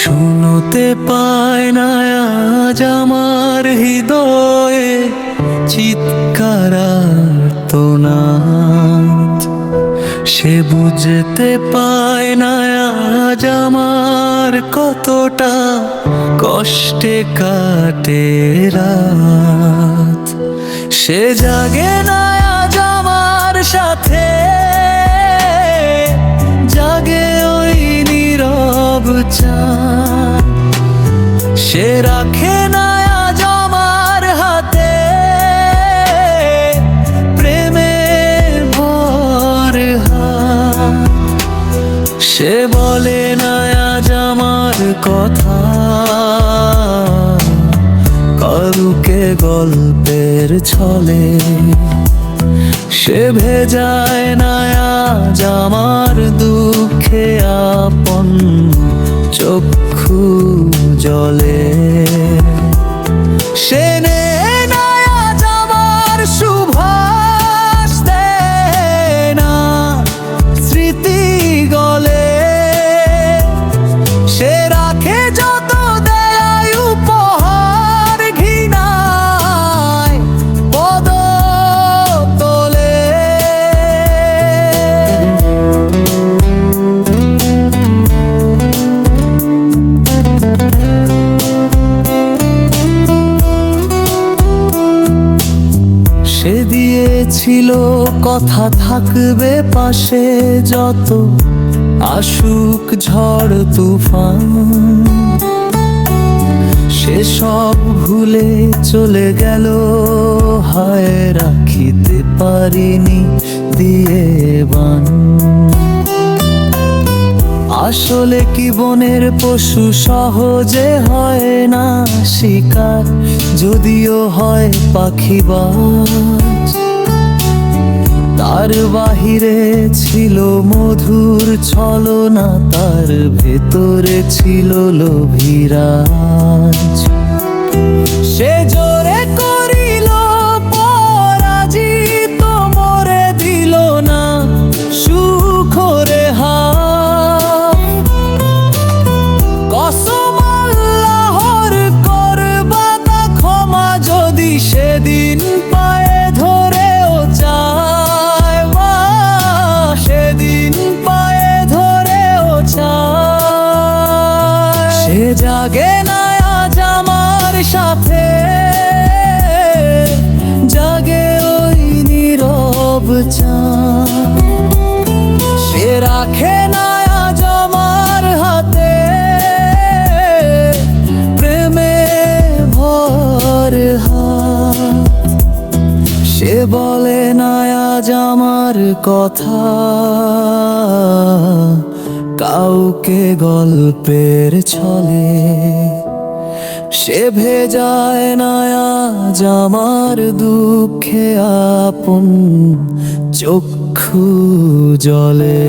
শুনতে পায় না আজ আমার হৃদয়ে চিৎকার তোনাথ সে বুঝতে পায় না আজ আমার কতটা কষ্টে কাটে রাত। সে জাগে না রাখে না আজ আমার হাতে। প্রেমের ভর সে বলে না আজ আমার কথা। কারুকে গল্পের ছলে। সে ভেজায় না আজ আমার দুঃখে আপন চক্ষু জলে। সে দিয়েছিল কথা থাকবে পাশে যত আসুক ঝড়, তুফান। সে সব ভুলে চলে গেল, হায় রাখিতে পারিনি দিয়ে বান। আসলে কি বনের পশু সহজে হয় না শিকার, যদিও হয় পাখিবাজ তার বাহিরে ছিল মধুর ছলনা তার ভেতরে ছিল লোভিরাজ সে সে বলে না আজ আমার কথা। কাউকে গল্পের ছলে সে ভেজায় না আজ আমার দুঃখে আপন চক্ষু জলে।